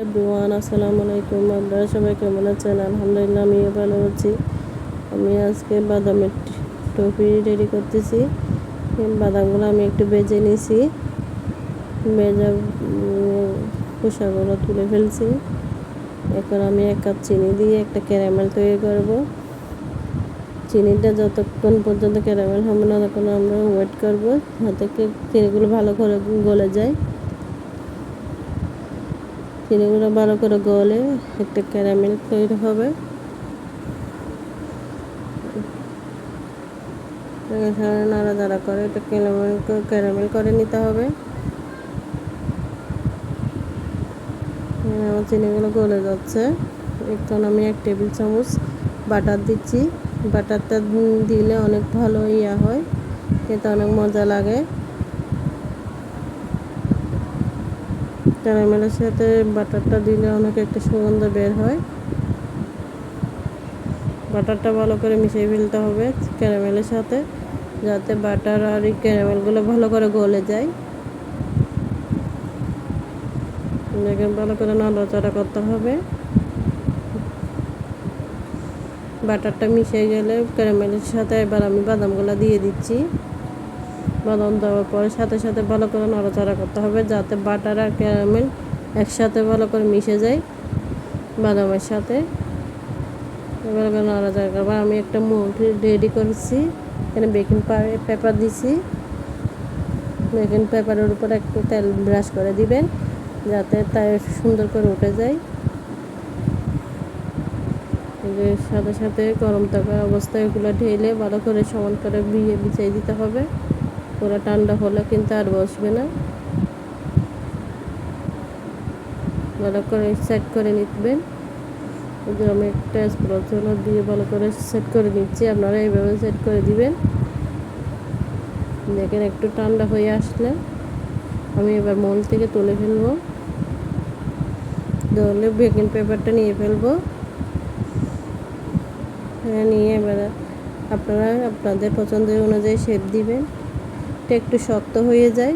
Everyone আসসালামু আলাইকুম। আপনারা সবাই কেমন আছেন? আলহামদুলিল্লাহ আমিও ভালো আছি। আমি আজকে বাদামের টপি রেডি করতেছি। বাদামগুলো আমি একটু বেজে ভেজা উম, খোসাগুলো তুলে ফেলছি। এখন আমি এক কাপ চিনি দিয়ে একটা ক্যারামেল তৈরি করব। চিনিটা যতক্ষণ পর্যন্ত ক্যারামেল হবে না তখন আমরা ওয়েট করব। যাতে চিনিগুলো ভালো করে গলে যায়। চিনিগুলো ভালো করে গলে একটা ক্যারামেল তৈরি হবে। নাড়াচাড়া করে এটা ক্যারামেল ক্যারামেল করে নিতে হবে। আমার চিনিগুলো গলে যাচ্ছে। এখন আমি এক টেবিল চামচ বাটার দিচ্ছি। বাটারটা দিলে অনেক ভালো ইয়া হয়, খেতে অনেক মজা লাগে। ক্যারামেলের সাথে বাটারটা দিলে অনেক একটা সুগন্ধ বের হয়। বাটারটা ভালো করে মিশিয়ে ফেলতে হবে ক্যারামেলের সাথে, যাতে বাটার আর এই ক্যারামেলগুলো ভালো করে গলে যায়। এটাকে ভালো করে নাড়াচাড়া করতে হবে। বাটারটা মিশে গেলে ক্যারামেলের সাথে এবার আমি বাদামগুলো দিয়ে দিচ্ছি। বাদাম দেওয়ার পরে সাথে সাথে ভালো করে নাড়াচাড়া করতে হবে যাতে বাটার আর ক্যারামেল একসাথে ভালো করে মিশে যায় বাদামের সাথে। ভালো করে নাড়াচাড়া করব। আমি একটা মোল্ড রেডি করেছি। এখানে বেকিং পেপার দিছি। বেকিং পেপারের উপর একটু তেল ব্রাশ করে দিবেন যাতে তাই সুন্দর করে উঠে যায়। সাথে সাথে গরম থাকা অবস্থায় ওগুলো ঢেলে ভালো করে সমান করে বিয়ে বিছিয়ে দিতে হবে। পুরো ঠান্ডা হলে কিন্তু আর বসবে না। ভালো করে সেট করে এই আমি একটা স্প্রচল দিয়ে ভালো করে সেট করে নিচ্ছি, আপনারা এইভাবে সেট করে দিবেন। দেখেন একটু ঠান্ডা হয়ে আসলে আমি এবার মল থেকে তুলে ফেলব। ধরলে বেকিং পেপারটা নিয়ে ফেলব। হ্যাঁ নিয়ে এবার আপনারা আপনাদের পছন্দের অনুযায়ী শেপ দিবেন। এটা একটু শক্ত হয়ে যায়।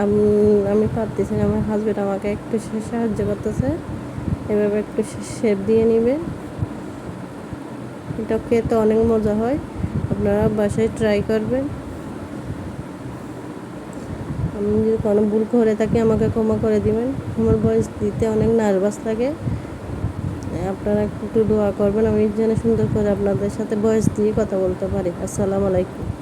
আম- পারতেছি আমার হাজবেন্ড আমাকে একটু সাহায্য করতেছে। এভাবে একটু শেপ দিয়ে নেবেন এটা খেতে অনেক মজা হয়। আপনারা বাসায় ট্রাই করবেন। আমি যদি কোনো ভুল করে থাকি, আমাকে ক্ষমা করে দিবেন। আমার ভয়েস দিতে অনেক নার্ভাস লাগে। আপনারা একটু দোয়া করবেন, আমি যেন সুন্দর করে আপনাদের সাথে ভয়েস দিয়ে কথা বলতে পারি। আসসালামু আলাইকুম।